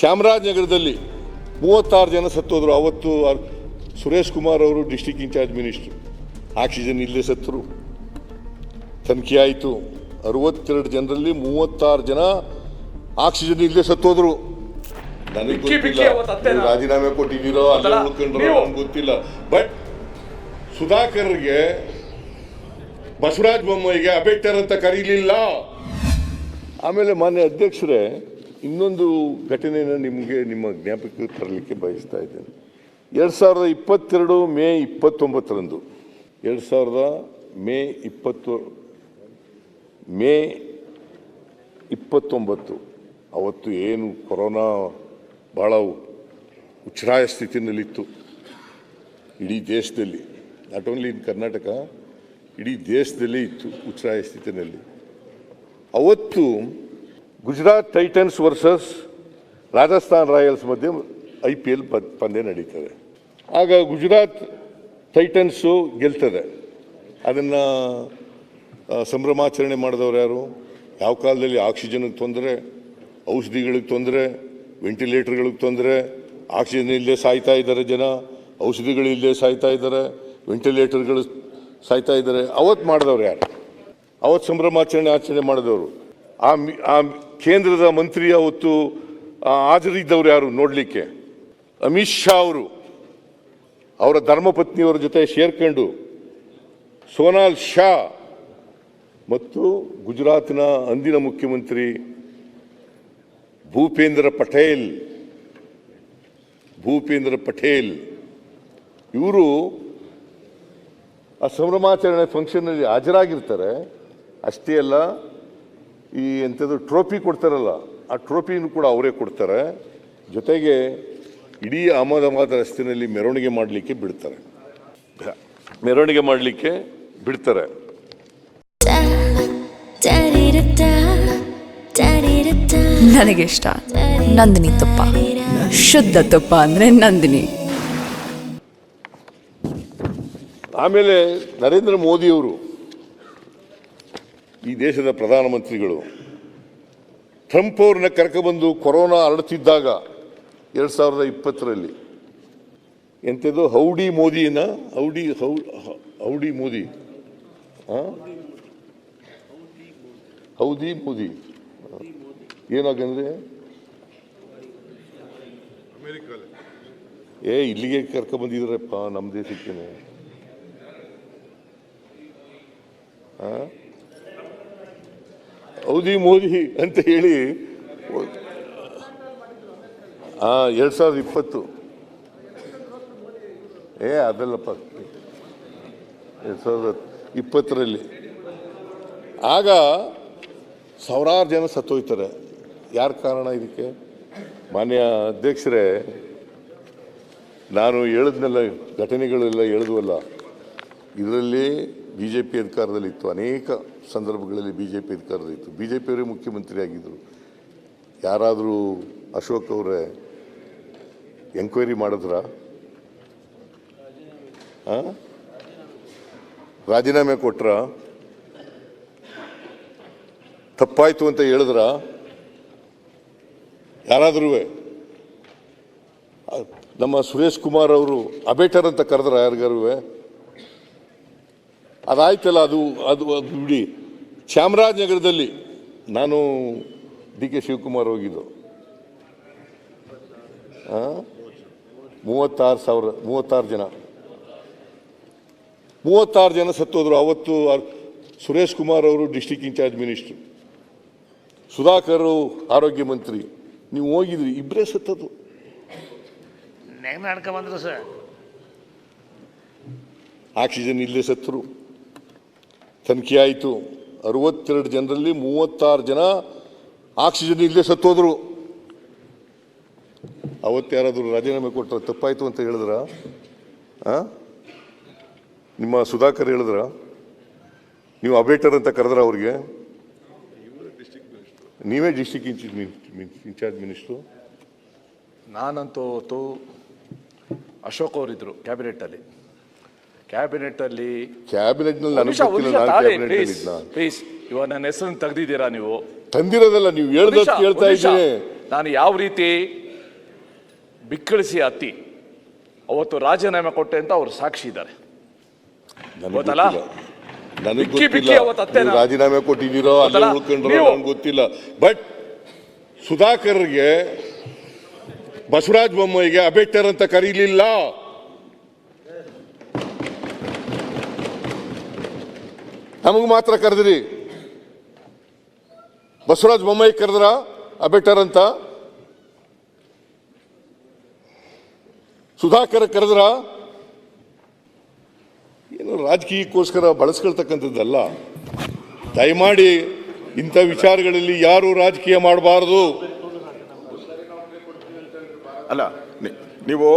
ಚಾಮರಾಜನಗರದಲ್ಲಿ ಮೂವತ್ತಾರು ಜನ ಸತ್ತೋದ್ರು. ಅವತ್ತು ಸುರೇಶ್ ಕುಮಾರ್ ಅವರು ಡಿಸ್ಟಿಕ್ ಇನ್ಚಾರ್ಜ್ ಮಿನಿಸ್ಟ್ರು. ಆಕ್ಸಿಜನ್ ಇಲ್ಲೇ ಸತ್ತರು. ತನಿಖೆ ಆಯಿತು. ಅರವತ್ತೆರಡು ಜನರಲ್ಲಿ ಮೂವತ್ತಾರು ಜನ ಆಕ್ಸಿಜನ್ ಇಲ್ಲೇ ಸತ್ತೋದ್ರು. ನನಗೆ ಗೊತ್ತಿಲ್ಲ. ರಾಜೀನಾಮೆ ಕೊಟ್ಟಿದ್ದೀರೋ ಅಲ್ಲ? ಉಳ್ಕೊಂಡ್ರೋ ಗೊತ್ತಿಲ್ಲ. ಬಟ್ ಸುಧಾಕರ್ಗೆ ಬಸವರಾಜ ಬೊಮ್ಮಾಯಿಗೆ ಅಬೇಟರ್ ಅಂತ ಕರೀಲಿಲ್ಲ. ಆಮೇಲೆ ಮಾನ್ಯ ಅಧ್ಯಕ್ಷರೇ ಇನ್ನೊಂದು ಘಟನೆಯನ್ನು ನಿಮಗೆ ನಿಮ್ಮ ಜ್ಞಾಪಕಕ್ಕೆ ತರಲಿಕ್ಕೆ ಬಯಸ್ತಾ ಇದ್ದೇನೆ. ಎರಡು ಸಾವಿರದ ಇಪ್ಪತ್ತೆರಡು ಮೇ ಇಪ್ಪತ್ತೊಂಬತ್ತರಂದು, ಎರಡು ಸಾವಿರದ ಮೇ ಇಪ್ಪತ್ತು, ಮೇ ಇಪ್ಪತ್ತೊಂಬತ್ತು, ಅವತ್ತು ಏನು ಕೊರೋನಾ ಭಾಳ ಉಚ್ಛ್ರಾಯ ಸ್ಥಿತಿನಲ್ಲಿತ್ತು ಇಡೀ ದೇಶದಲ್ಲಿ ನಾಟ್ ಓನ್ಲಿ ಇನ್ ಕರ್ನಾಟಕ ಇಡೀ ದೇಶದಲ್ಲೇ ಇತ್ತು ಉಚ್ಛ್ರಾಯ ಸ್ಥಿತಿನಲ್ಲಿ ಅವತ್ತು Gujarat Titans versus Rajasthan Royals ಮಧ್ಯೆ ಐ ಪಿ ಎಲ್ ಪಂದ್ಯ ನಡೀತದೆ. ಆಗ ಗುಜರಾತ್ ಟೈಟನ್ಸು ಗೆಲ್ತದೆ. ಅದನ್ನು ಸಂಭ್ರಮಾಚರಣೆ ಮಾಡಿದವರು ಯಾರು? ಯಾವ ಕಾಲದಲ್ಲಿ ಆಕ್ಸಿಜನ್ಗೆ ತೊಂದರೆ, ಔಷಧಿಗಳಿಗೆ ತೊಂದರೆ, ವೆಂಟಿಲೇಟರ್ಗಳಿಗೆ ತೊಂದರೆ, ಆಕ್ಸಿಜನ್ ಇಲ್ಲದೆ ಸಾಯ್ತಾ ಇದ್ದಾರೆ ಜನ, ಔಷಧಿಗಳು ಇಲ್ಲದೆ ಸಾಯ್ತಾ ಇದ್ದಾರೆ, ವೆಂಟಿಲೇಟರ್ಗಳು ಸಾಯ್ತಾ ಇದ್ದಾರೆ. ಅವತ್ತು ಮಾಡಿದವ್ರು ಯಾರು? ಅವತ್ತು ಸಂಭ್ರಮಾಚರಣೆ ಆಚರಣೆ ಮಾಡಿದವರು. ಆ ಕೇಂದ್ರದ ಮಂತ್ರಿ ಅವತ್ತು ಹಾಜರಿದ್ದವರು ಯಾರು ನೋಡಲಿಕ್ಕೆ? ಅಮಿತ್ ಶಾ ಅವರು, ಅವರ ಧರ್ಮಪತ್ನಿಯವರ ಜೊತೆ ಸೇರ್ಕೊಂಡು ಸೋನಾಲ್ ಶಾ ಮತ್ತು ಗುಜರಾತ್ನ ಅಂದಿನ ಮುಖ್ಯಮಂತ್ರಿ ಭೂಪೇಂದ್ರ ಪಟೇಲ್ ಭೂಪೇಂದ್ರ ಪಟೇಲ್. ಇವರು ಆ ಸಂಭ್ರಮಾಚರಣೆ ಫಂಕ್ಷನ್ನಲ್ಲಿ ಹಾಜರಾಗಿರ್ತಾರೆ. ಅಷ್ಟೇ ಅಲ್ಲ ಈ ಎಂಥದ್ದು ಟ್ರೋಫಿ ಕೊಡ್ತಾರಲ್ಲ ಆ ಟ್ರೋಫಿನೂ ಕೂಡ ಅವರೇ ಕೊಡ್ತಾರೆ. ಜೊತೆಗೆ ಇಡೀ ಅಹಮದಾಬಾದ್ ರಸ್ತೆಯಲ್ಲಿ ಮೆರವಣಿಗೆ ಮಾಡಲಿಕ್ಕೆ ಬಿಡ್ತಾರೆ. ಮೆರವಣಿಗೆ ಮಾಡಲಿಕ್ಕೆ ಬಿಡ್ತಾರೆ. ನನಗೆ ಇಷ್ಟ. ನಂದಿನಿ ತುಪ್ಪ. ಶುದ್ಧ ತುಪ್ಪ ಅಂದರೆ ನಂದಿನಿ. ಆಮೇಲೆ ನರೇಂದ್ರ ಮೋದಿಯವರು ಈ ದೇಶದ ಪ್ರಧಾನಮಂತ್ರಿಗಳು. ಟ್ರಂಪ್ ಅವ್ರನ್ನ ಕರ್ಕೊಬಂದು ಕೊರೋನಾ ಹರಡುತ್ತಿದ್ದಾಗ ಎರಡು ಸಾವಿರದ ಇಪ್ಪತ್ತರಲ್ಲಿ. ಎಂಥದ್ದು howdy ಮೋದಿನ? Howdy how howdy Modi? Howdy Modi. ಏನಾಗಂದ್ರೆ? ಏ ಇಲ್ಲಿಗೆ ಕರ್ಕೊಂಬಂದಿದ್ರಪ್ಪ ನಮ್ಮ ದೇಶಕ್ಕೇನೆ. ಹೌದಿ ಮೋದಿ ಅಂತ ಹೇಳಿ ಆ, ಎರಡು ಸಾವಿರದ ಇಪ್ಪತ್ತು. ಏ, ಅದಲ್ಲಪ್ಪ. ಎರಡು ಸಾವಿರದ ಇಪ್ಪತ್ತರಲ್ಲಿ. ಆಗ ಸಾವಿರಾರು ಜನ ಸತ್ತೋಯ್ತಾರೆ. ಯಾರು ಕಾರಣ ಇದಕ್ಕೆ? ಮಾನ್ಯ ಅಧ್ಯಕ್ಷರೇ, ನಾನು ಹೇಳಿದ್ನೆಲ್ಲ ಘಟನೆಗಳೆಲ್ಲ ಹೇಳಿದ್ವಲ್ಲ ಇದರಲ್ಲಿ ಬಿ ಜೆ ಪಿ ಅಧಿಕಾರದಲ್ಲಿತ್ತು ಅನೇಕ ಸಂದರ್ಭಗಳಲ್ಲಿ ಬಿ ಜೆ ಪಿ ಅಧಿಕಾರದಲ್ಲಿತ್ತು ಬಿ ಜೆ ಪಿಯವರೇ ಮುಖ್ಯಮಂತ್ರಿ ಆಗಿದ್ದರು ಯಾರಾದರೂ ಅಶೋಕ್ ಅವರೇ ಎಂಕ್ವೈರಿ ಮಾಡಿದ್ರ? ರಾಜೀನಾಮೆ ಕೊಟ್ರ? ತಪ್ಪಾಯಿತು ಅಂತ ಹೇಳಿದ್ರ? ಯಾರಾದ್ರೂ? ನಮ್ಮ ಸುರೇಶ್ ಕುಮಾರ್ ಅವರು ಅಬೇಟರ್ ಅಂತ ಕರೆದ್ರ ಯಾರಿಗಾರು ಅದಾಯ್ತಲ್ಲ ಅದು ಅದು ಅದು ಬಿಡಿ. ಚಾಮರಾಜನಗರದಲ್ಲಿ ನಾನು ಡಿ ಕೆ ಶಿವಕುಮಾರ್ ಹೋಗಿದ್ದು. ಹಾಂ ಮೂವತ್ತಾರು ಸಾವಿರ ಮೂವತ್ತಾರು ಜನ. ಮೂವತ್ತಾರು ಜನ ಸತ್ತೋದ್ರು. ಅವತ್ತು ಸುರೇಶ್ ಕುಮಾರ್ ಅವರು ಡಿಸ್ಟಿಕ್ ಇನ್ಚಾರ್ಜ್ ಮಿನಿಸ್ಟ್ರು. ಸುಧಾಕರ್ ಆರೋಗ್ಯ ಮಂತ್ರಿ. ನೀವು ಹೋಗಿದ್ರಿ ಇಬ್ಬರೇ ಸತ್ತದು ಆಕ್ಸಿಜನ್ ಇಲ್ಲೇ ಸತ್ತರು ತನಿಖೆ ಆಯಿತು. ಅರವತ್ತೆರಡು ಜನರಲ್ಲಿ ಮೂವತ್ತಾರು ಜನ ಆಕ್ಸಿಜನ್ ಇಲ್ಲದೆ ಸತ್ತೋದ್ರು. ಅವತ್ತು ಯಾರಾದರೂ ರಾಜೀನಾಮೆ ಕೊಟ್ಟರೆ ತಪ್ಪಾಯಿತು ಅಂತ ಹೇಳಿದ್ರ? ನಿಮ್ಮ ಸುಧಾಕರ್ ಹೇಳಿದ್ರ? ನೀವು ಅಬೇಟರ್ ಅಂತ ಕರೆದ್ರ ಅವ್ರಿಗೆ? ನೀವೇ ಡಿಸ್ಟಿಕ್ ಇನ್ಚಾರ್ಜ್ ಮಿನಿಸ್ಟ್ರು. ನಾನಂತೂ ಅವತ್ತು ಅಶೋಕ್ ಅವರಿದ್ದರು ಕ್ಯಾಬಿನೆಟ್ ಅಲ್ಲಿ ಕ್ಯಾಬಿನೆಟ್ ಅಲ್ಲಿ ಕ್ಯಾಬಿನೆಟ್ ಪ್ಲೀಸ್ ಇವಾಗ ನನ್ನ ಹೆಸರನ್ನು ತೆಗ್ದಿದ್ದೀರಾ ನೀವು? ತಂದಿರೋದಲ್ಲ ನೀವು ಹೇಳ್ದಷ್ಟು ಹೇಳ್ತಾ ಇದ್ದೀನಿ. ನಾನು ಯಾವ ರೀತಿ ಬಿಕ್ಕಳಿಸಿ ಅತ್ತಿ ಅವತ್ತು ರಾಜೀನಾಮೆ ಕೊಟ್ಟೆ ಅಂತ ಅವರು ಸಾಕ್ಷಿ ಇದ್ದಾರೆ. ಗೊತ್ತಲ್ಲ? ರಾಜೀನಾಮೆ ಕೊಟ್ಟಿದ್ದೀರೋ ಅಲ್ಲ ಗೊತ್ತಲ್ಲ? ಉಳ್ಕೊಂಡ್ರೋ ನನಗೆ ಗೊತ್ತಿಲ್ಲ. ಬಟ್ ಸುಧಾಕರ್ಗೆ ಬಸವರಾಜ ಬೊಮ್ಮಾಯಿಗೆ ಅಬೇಟರ್ ಅಂತ ಕರೀಲಿಲ್ಲ. ನಮಗೆ ಮಾತ್ರ ಕರೆದ್ರಿ. ಬಸವರಾಜ ಬೊಮ್ಮಾಯಿ ಕರೆದ್ರ, ಅಬೆಟರ್ ಅಂತ. ಸುಧಾಕರ್ ಕರೆದ್ರ. ಏನು ರಾಜಕೀಯಕ್ಕೋಸ್ಕರ ಬಳಸ್ಕೊಳ್ತಕ್ಕಂಥದ್ದಲ್ಲ. ದಯಮಾಡಿ ಇಂಥ ವಿಚಾರಗಳಲ್ಲಿ ಯಾರು ರಾಜಕೀಯ ಮಾಡಬಾರದು. ಅಲ್ಲ ನೀವು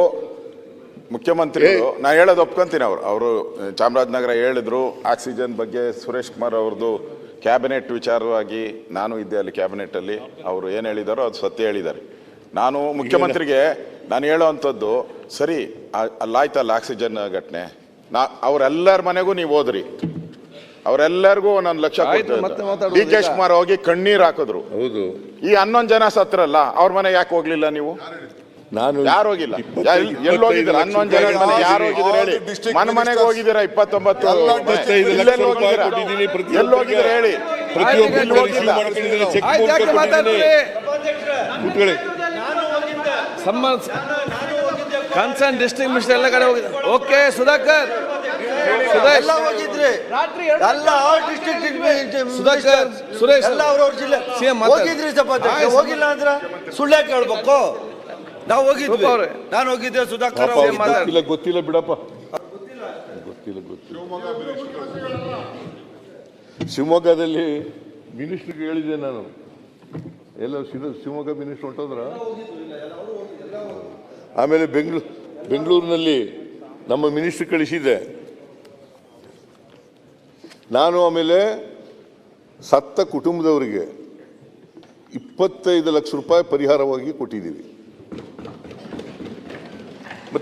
ಮುಖ್ಯಮಂತ್ರಿಗಳು ನಾ ಹೇಳೋದು ಒಪ್ಕೊಂತೀನಿ ಅವರು. ಅವರು ಚಾಮರಾಜನಗರ ಹೇಳಿದ್ರು ಆಕ್ಸಿಜನ್ ಬಗ್ಗೆ ಸುರೇಶ್ ಕುಮಾರ್ ಅವ್ರದ್ದು ಕ್ಯಾಬಿನೆಟ್ ವಿಚಾರವಾಗಿ ನಾನು ಇದ್ದೆ ಅಲ್ಲಿ ಕ್ಯಾಬಿನೆಟ್ಟಲ್ಲಿ ಅವರು ಏನು ಹೇಳಿದಾರೋ ಅದು ಸತ್ಯ ಹೇಳಿದ್ದಾರೆ. ನಾನು ಮುಖ್ಯಮಂತ್ರಿಗೆ ನಾನು ಹೇಳೋವಂಥದ್ದು ಸರಿ ಆ- ಅಲ್ಲಾಯ್ತಲ್ಲ ಆಕ್ಸಿಜನ್ ಘಟನೆ. ನಾ ಅವರೆಲ್ಲರ ಮನೆಗೂ ನೀವು ಹೋದ್ರಿ. ಅವರೆಲ್ಲರಿಗೂ ಒಂದೊಂದು ಲಕ್ಷ ಡಿ ಕೆ ಶಿವಕುಮಾರ್ ಹೋಗಿ ಕಣ್ಣೀರ್ ಹಾಕಿದ್ರು. ಹೌದು. ಈ ಹನ್ನೊಂದು ಜನ ಸತ್ರಲ್ಲ ಅವ್ರ ಮನೆಗೆ ಯಾಕೆ ಹೋಗ್ಲಿಲ್ಲ ನೀವು? ನಾನು ಯಾರು ಹೋಗಿಲ್ಲ? ಎಲ್ಲಿ ಹೋಗಿದ್ದೀರಾ? ಹನ್ನೊಂದು ಜನ ಮನೆ ಯಾರು ಹೋಗಿದ್ದೀರಾ ಹೇಳಿ? ಮನ ಮನೆ ಮನೆಗೆ ಹೋಗಿದ್ದೀರಾ? ಇಪ್ಪತ್ತೊಂಬತ್ತು ಎಲ್ಲ ಹೋಗಿದ್ದೀರಾ? ಹೇಳಿ. ಕನ್ಸರ್ನ್ ಡಿಸ್ಟ್ರಿಕ್ಟ್ ಮಿನಿಸ್ಟರ್ ಎಲ್ಲ ಕಡೆ ಹೋಗಿದೆ ಓಕೆ ಸುಧಾಕರ್. ಸುರೇಶ್. ಎಲ್ಲ ಹೋಗಿದ್ರಿ. ಎಲ್ಲ ಡಿಸ್ಟ್ರಿಕ್ಟ್ ಸುಧಾಕರ್ ಸುರೇಶ್. ಎಲ್ಲ ಅವ್ರವ್ರ ಜಿಲ್ಲೆ. ಹೋಗಿದ್ರಿ. ಹೋಗಿಲ್ಲ ಅಂದ್ರೆ ಸುಳ್ಳೆ ಕೇಳ್ಬೇಕು ನಾವು ಹೋಗಿದ್ವಿ. ನಾನು ಹೋಗಿದ್ದೆ ಸುಧಾಕರ್. ಗೊತ್ತಿಲ್ಲ ಗೊತ್ತಿಲ್ಲ ಬಿಡಪ್ಪ. ಗೊತ್ತಿಲ್ಲ ಗೊತ್ತಿಲ್ಲ. ಶಿವಮೊಗ್ಗದಲ್ಲಿ ಮಿನಿಸ್ಟ್ರಿಗೆ ಹೇಳಿದೆ ನಾನು. ಎಲ್ಲ ಶಿವ- ಶಿವಮೊಗ್ಗ ಮಿನಿಸ್ಟರ್ ಹೊಂಟೋದ್ರ? ಆಮೇಲೆ ಬೆಂಗಳೂರು ಬೆಂಗಳೂರಿನಲ್ಲಿ ನಮ್ಮ ಮಿನಿಸ್ಟರ್ ಕಳಿಸಿದೆ ನಾನು ಆಮೇಲೆ ಸತ್ತ ಕುಟುಂಬದವರಿಗೆ ಇಪ್ಪತ್ತೈದು ಲಕ್ಷ ರೂಪಾಯಿ ಪರಿಹಾರವಾಗಿ ಕೊಟ್ಟಿದ್ದೀವಿ.